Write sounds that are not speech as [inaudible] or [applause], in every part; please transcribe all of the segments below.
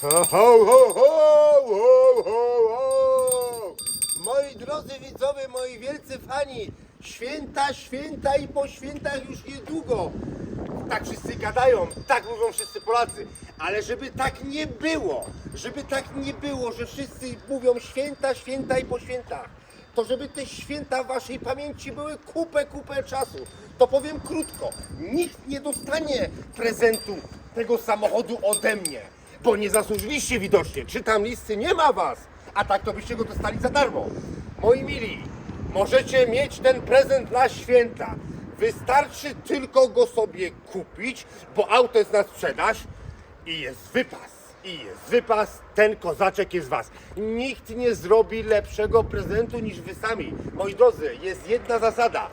Ho, ho, ho, ho, ho, ho. Moi drodzy widzowie, moi wielcy fani, święta, święta i po świętach już niedługo. Tak wszyscy gadają, tak mówią wszyscy Polacy, ale żeby tak nie było, żeby tak nie było, że wszyscy mówią święta, święta i po świętach, to żeby te święta w waszej pamięci były kupę, kupę czasu, to powiem krótko, nikt nie dostanie prezentu tego samochodu ode mnie, bo nie zasłużyliście widocznie, czytam listy, nie ma was, a tak to byście go dostali za darmo. Moi mili, możecie mieć ten prezent na święta, wystarczy tylko go sobie kupić, bo auto jest na sprzedaż i jest wypas. I jest wypas, ten kozaczek jest was. Nikt nie zrobi lepszego prezentu niż wy sami. Moi drodzy, jest jedna zasada.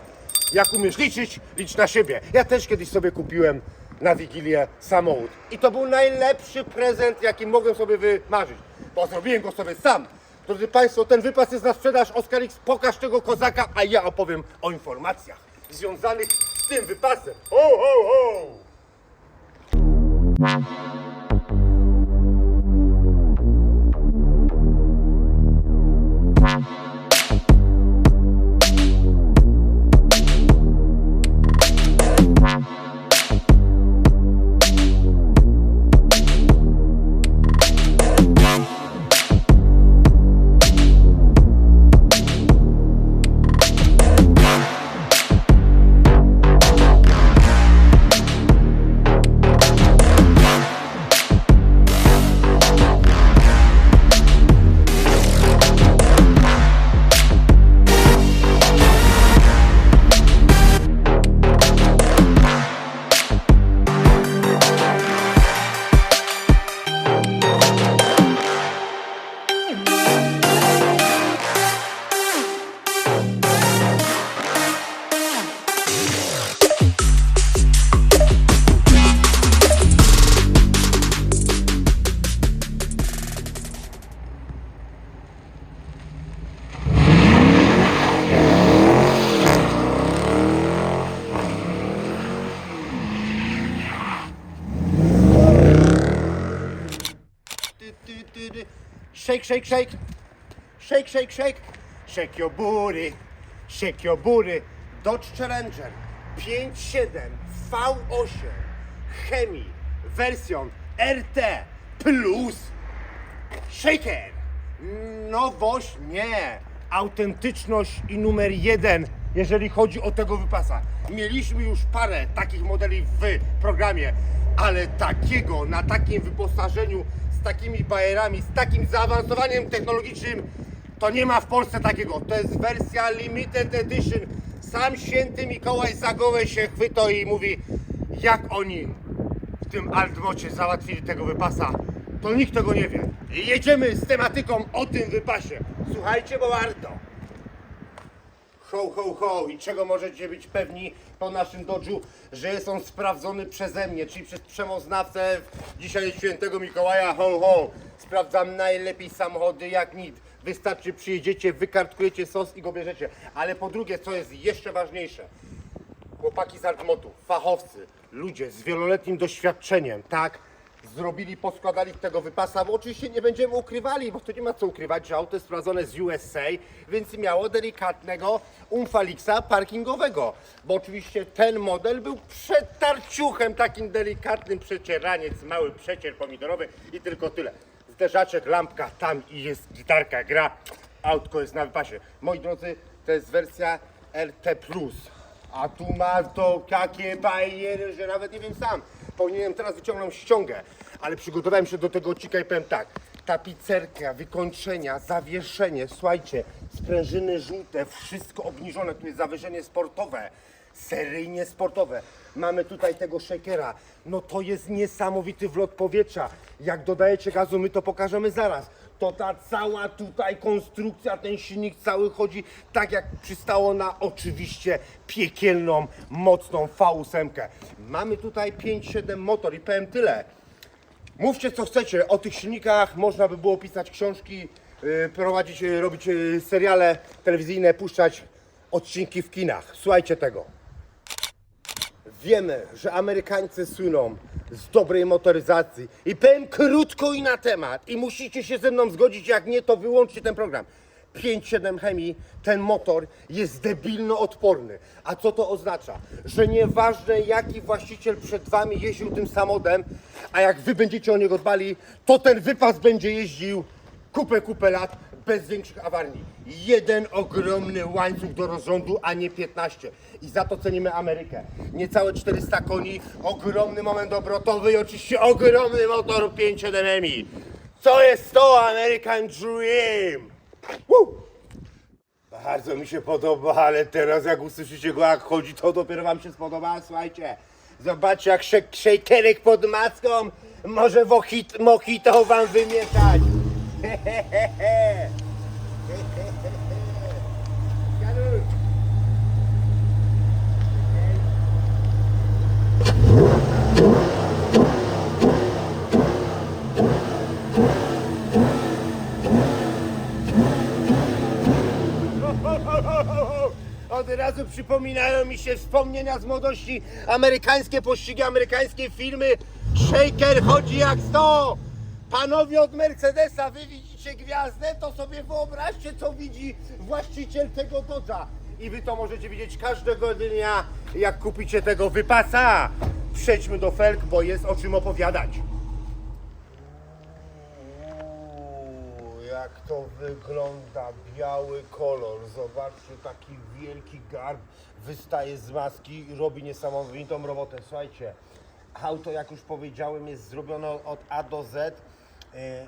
Jak umiesz liczyć, licz na siebie. Ja też kiedyś sobie kupiłem na Wigilię samochód. I to był najlepszy prezent, jaki mogłem sobie wymarzyć. Bo zrobiłem go sobie sam. Drodzy Państwo, ten wypas jest na sprzedaż. Oskar X, pokaż tego kozaka, a ja opowiem o informacjach związanych z tym wypasem. Ho, ho, ho! Shake, shake, shake. Shake, shake, shake. Shake your booty. Shake your booty. Dodge Challenger 5.7 V8 Chemii wersją RT Plus Shaker. Nowość nie. Autentyczność i numer jeden, jeżeli chodzi o tego wypasa. Mieliśmy już parę takich modeli w programie, ale takiego na takim wyposażeniu, takimi bajerami, z takim zaawansowaniem technologicznym, to nie ma w Polsce takiego. To jest wersja limited edition. Sam święty Mikołaj za głowę się chwyta i mówi, jak oni w tym Altmocie załatwili tego wypasa, to nikt tego nie wie. Jedziemy z tematyką o tym wypasie. Słuchajcie, bo warto. Ho, ho, ho. I czego możecie być pewni po naszym dodżu, że jest on sprawdzony przeze mnie, czyli przez przemoznawcę dzisiaj świętego Mikołaja. Ho, ho. Sprawdzam najlepiej samochody jak nic. Wystarczy przyjedziecie, wykartkujecie sos i go bierzecie. Ale po drugie, co jest jeszcze ważniejsze, chłopaki z Artmotu, fachowcy, ludzie z wieloletnim doświadczeniem, tak, zrobili, poskładali tego wypasa, bo oczywiście nie będziemy ukrywali, bo tu nie ma co ukrywać, że auto jest sprowadzone z USA, więc miało delikatnego umfalixa parkingowego, bo oczywiście ten model był przetarciuchem, takim delikatnym przecieraniec, mały przecier pomidorowy i tylko tyle. Zderzaczek, lampka, tam i jest gitarka, gra, autko jest na wypasie. Moi drodzy, to jest wersja RT+. A tu ma to takie bajery, że nawet nie wiem sam. Powinienem teraz wyciągnąć ściągę, ale przygotowałem się do tego odcinka i powiem tak. Tapicerka, wykończenia, zawieszenie, słuchajcie, sprężyny żółte, wszystko obniżone, tu jest zawieszenie sportowe, seryjnie sportowe. Mamy tutaj tego shakera, no to jest niesamowity wlot powietrza. Jak dodajecie gazu, my to pokażemy zaraz to ta cała tutaj konstrukcja, ten silnik cały chodzi tak jak przystało na oczywiście piekielną, mocną V8. Mamy tutaj 5.7 motor i powiem tyle. Mówcie co chcecie, o tych silnikach można by było pisać książki, yy, prowadzić, yy, robić yy, seriale telewizyjne, puszczać odcinki w kinach. Słuchajcie tego. Wiemy, że Amerykańcy słyną z dobrej motoryzacji. I powiem krótko i na temat. I musicie się ze mną zgodzić, jak nie, to wyłączcie ten program. 5.7 chemii, ten motor jest debilno odporny. A co to oznacza? Że nieważne jaki właściciel przed wami jeździł tym samochodem, a jak wy będziecie o niego dbali, to ten wypas będzie jeździł kupę, kupę lat bez większych awarii. Jeden ogromny łańcuch do rozrządu, a nie 15. I za to cenimy Amerykę. Niecałe 400 koni, ogromny moment obrotowy i oczywiście ogromny motor 5.7 MI. Co jest to American Dream? Woo! Bardzo mi się podoba, ale teraz jak usłyszycie go jak chodzi, to dopiero wam się spodoba. Słuchajcie, zobaczcie jak shak- shakerek pod maską może wochit, mojito wam wymieszać. Janusz. [laughs] Od razu przypominają mi się wspomnienia z młodości, amerykańskie pościgi, amerykańskie filmy. Shaker chodzi jak sto. Panowie od Mercedesa, wy widzicie gwiazdę, to sobie wyobraźcie, co widzi właściciel tego Dodge'a. I wy to możecie widzieć każdego dnia, jak kupicie tego wypasa. Przejdźmy do felk, bo jest o czym opowiadać. Jak to wygląda, biały kolor. Zobaczcie, taki wielki garb wystaje z maski i robi niesamowitą robotę. Słuchajcie, auto, jak już powiedziałem, jest zrobione od A do Z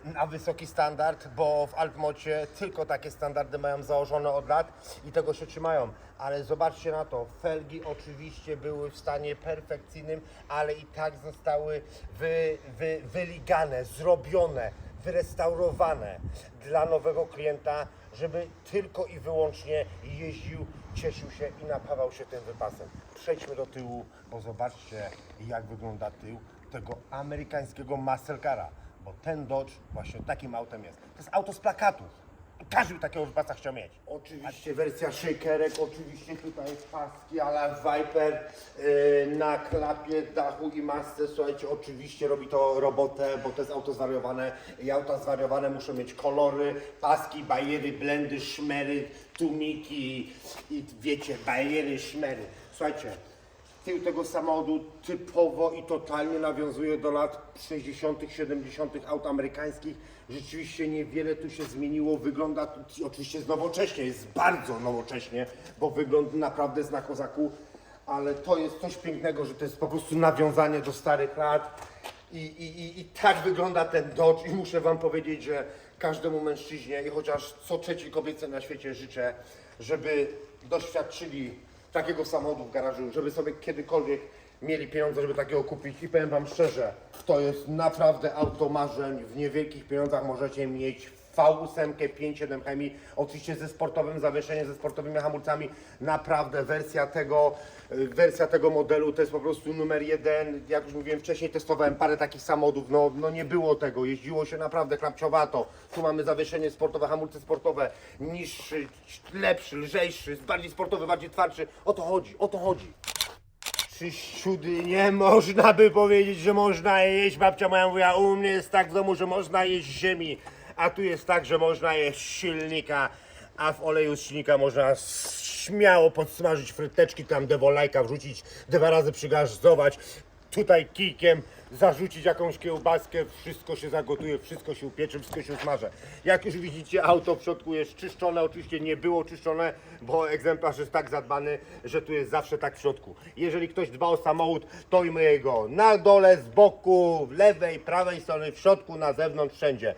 na wysoki standard, bo w Altmocie tylko takie standardy mają założone od lat i tego się trzymają. Ale zobaczcie na to, felgi oczywiście były w stanie perfekcyjnym, ale i tak zostały wy, wy, wyligane, zrobione wyrestaurowane dla nowego klienta, żeby tylko i wyłącznie jeździł, cieszył się i napawał się tym wypasem. Przejdźmy do tyłu, bo zobaczcie jak wygląda tył tego amerykańskiego muscle cara, bo ten Dodge właśnie takim autem jest. To jest auto z plakatów. Każdy by takiego wypasa chciał mieć. Oczywiście wersja shakerek, oczywiście tutaj paski ala Viper yy, na klapie, dachu i masce. Słuchajcie, oczywiście robi to robotę, bo to jest auto zwariowane i auta zwariowane muszą mieć kolory, paski, bariery, blendy, szmery, tłumiki i wiecie, bariery, szmery. Słuchajcie, tył tego samochodu typowo i totalnie nawiązuje do lat 60., 70. aut amerykańskich. Rzeczywiście niewiele tu się zmieniło. Wygląda oczywiście jest nowocześnie, jest bardzo nowocześnie, bo wygląd naprawdę jest na kozaku, ale to jest coś pięknego, że to jest po prostu nawiązanie do starych lat. I, i, i, I tak wygląda ten Dodge i muszę Wam powiedzieć, że każdemu mężczyźnie i chociaż co trzeciej kobiece na świecie życzę, żeby doświadczyli takiego samochodu w garażu, żeby sobie kiedykolwiek mieli pieniądze, żeby takiego kupić. I powiem Wam szczerze, to jest naprawdę auto marzeń. W niewielkich pieniądzach możecie mieć V8 5.7 chemii, oczywiście ze sportowym zawieszeniem, ze sportowymi hamulcami. Naprawdę wersja tego, y, wersja tego modelu to jest po prostu numer jeden. Jak już mówiłem wcześniej, testowałem parę takich samochodów, no, no nie było tego, jeździło się naprawdę klapciowato. Tu mamy zawieszenie sportowe, hamulce sportowe, niższy, lepszy, lżejszy, bardziej sportowy, bardziej twardszy. O to chodzi, o to chodzi. Przy siódy nie można by powiedzieć, że można jeść. Babcia moja mówiła, u mnie jest tak w domu, że można jeść ziemi, a tu jest tak, że można jeść silnika, a w oleju z silnika można śmiało podsmażyć fryteczki, tam dewolajka wrzucić, dwa razy przygazować, tutaj kijkiem zarzucić jakąś kiełbaskę, wszystko się zagotuje, wszystko się upiecze, wszystko się usmaże. Jak już widzicie, auto w środku jest czyszczone, oczywiście nie było czyszczone, bo egzemplarz jest tak zadbany, że tu jest zawsze tak w środku. Jeżeli ktoś dba o samochód, to i myje go na dole, z boku, w lewej, prawej strony, w środku, na zewnątrz, wszędzie.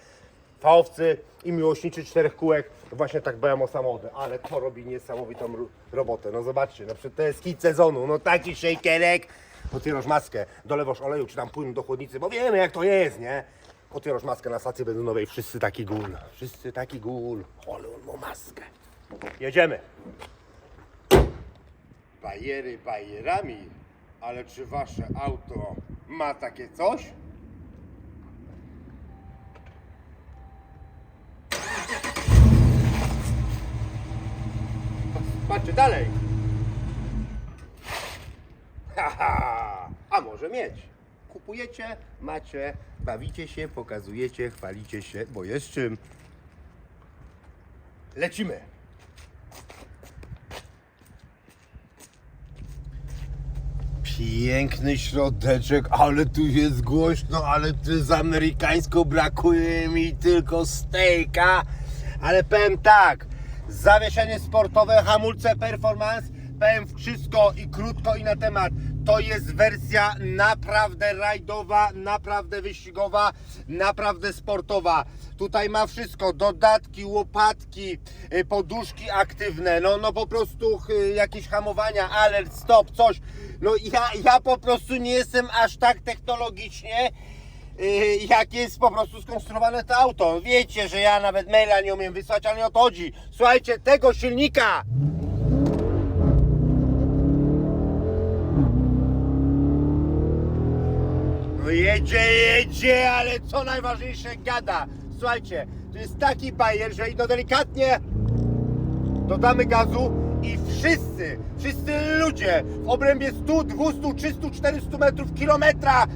Fałowcy i miłośniczy czterech kółek właśnie tak dbają o samochody, ale to robi niesamowitą ro- robotę. No zobaczcie, no przecież to jest hit sezonu, no taki shakerek. Otwierasz maskę, dolewasz oleju czy tam płynu do chłodnicy, bo wiemy jak to jest, nie? Otwierasz maskę na stacji benzynowej, wszyscy taki gól, wszyscy taki gól, ale on ma maskę. Jedziemy. Bajery bajerami, ale czy wasze auto ma takie coś? Patrzcie dalej. Haha, a może mieć. kupujecie, macie, bawicie się, pokazujecie, chwalicie się, bo jest czym. Lecimy. Piękny środeczek, ale tu jest głośno, ale tu jest amerykańsko, brakuje mi tylko stejka. Ale powiem tak, zawieszenie sportowe, hamulce performance, powiem wszystko i krótko i na temat. To jest wersja naprawdę rajdowa, naprawdę wyścigowa, naprawdę sportowa. Tutaj ma wszystko, dodatki, łopatki, y, poduszki aktywne, no, no po prostu y, jakieś hamowania, alert, stop, coś. No ja, ja po prostu nie jestem aż tak technologicznie, jak jest po prostu skonstruowane to auto. Wiecie, że ja nawet maila nie umiem wysłać, ale nie o to chodzi. Słuchajcie, tego silnika No jedzie, jedzie, ale co najważniejsze gada. Słuchajcie, to jest taki bajer, że no delikatnie dodamy gazu i wszyscy, wszyscy ludzie w obrębie 100, 200, 300, 400 metrów, kilometra,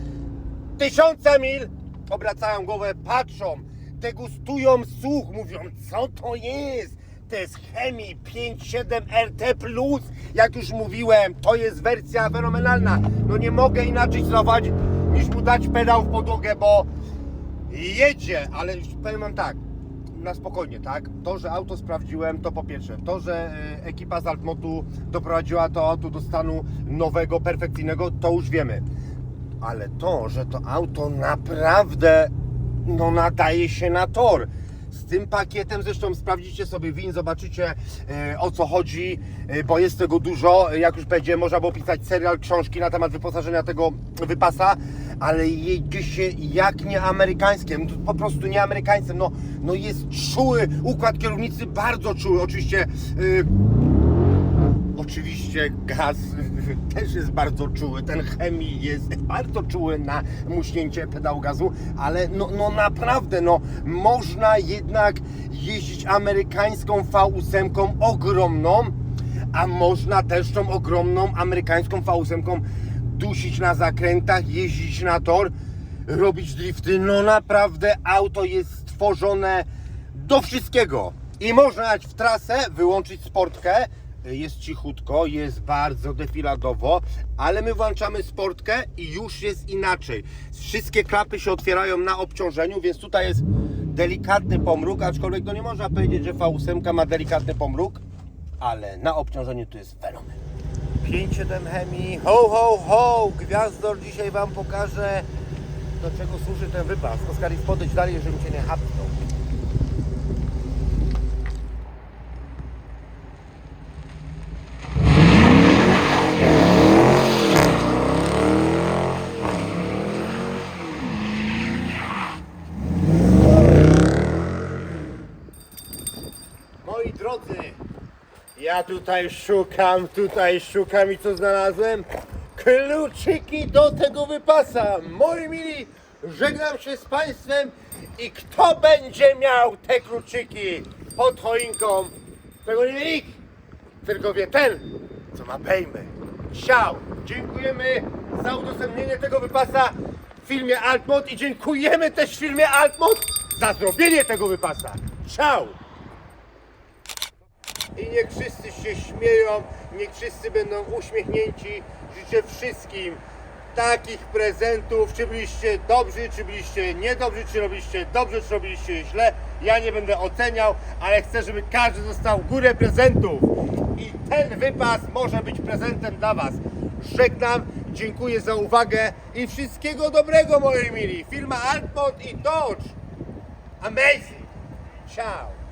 tysiąca mil obracają głowę, patrzą, degustują słuch, mówią, co to jest? To jest Chemii 5.7 RT+, jak już mówiłem, to jest wersja fenomenalna. No nie mogę inaczej zdawać, niż mu dać pedał w podłogę, bo jedzie, ale powiem wam tak, na spokojnie, tak? To, że auto sprawdziłem, to po pierwsze. To, że e, ekipa z Altmotu doprowadziła to auto do stanu nowego, perfekcyjnego, to już wiemy. Ale to, że to auto naprawdę no, nadaje się na tor. Z tym pakietem, zresztą sprawdzicie sobie win, zobaczycie e, o co chodzi, e, bo jest tego dużo. Jak już będzie, można było pisać serial, książki na temat wyposażenia tego wypasa, ale jedzie się jak nie amerykańskim, po prostu nie amerykańcem. No, no jest czuły, układ kierownicy bardzo czuły. Oczywiście. e, Oczywiście gaz [laughs] też jest bardzo czuły, ten chemii jest bardzo czuły na muśnięcie pedału gazu, ale no, no naprawdę, no można jednak jeździć amerykańską V8 ogromną, a można też tą ogromną amerykańską V8 dusić na zakrętach, jeździć na tor, robić drifty. No naprawdę auto jest stworzone do wszystkiego. I można jechać w trasę, wyłączyć sportkę, jest cichutko, jest bardzo defiladowo, ale my włączamy sportkę i już jest inaczej. Wszystkie klapy się otwierają na obciążeniu, więc tutaj jest delikatny pomruk, aczkolwiek no nie można powiedzieć, że V8 ma delikatny pomruk, ale na obciążeniu to jest fenomen. 5.7 chemii, ho ho ho, Gwiazdor dzisiaj Wam pokaże do czego służy ten wypas. Oskar, podejdź dalej, żebym Cię nie hapnął. Moi drodzy, ja tutaj szukam, tutaj szukam i co znalazłem? Kluczyki do tego wypasa. Moi mili, żegnam się z Państwem i kto będzie miał te kluczyki pod choinką? Tego nie wie nikt, tylko wie ten, co ma pejmę. Ciao! Dziękujemy za udostępnienie tego wypasa w filmie Altmod i dziękujemy też w filmie Altmod za zrobienie tego wypasa. Ciao! I niech wszyscy się śmieją, niech wszyscy będą uśmiechnięci. Życzę wszystkim takich prezentów, czy byliście dobrzy, czy byliście niedobrzy, czy robiliście dobrze, czy robiliście źle. Ja nie będę oceniał, ale chcę, żeby każdy dostał górę prezentów. I ten wypas może być prezentem dla Was. Żegnam, dziękuję za uwagę i wszystkiego dobrego, moi mili. Firma Altmont i Dodge. Amazing. Ciao.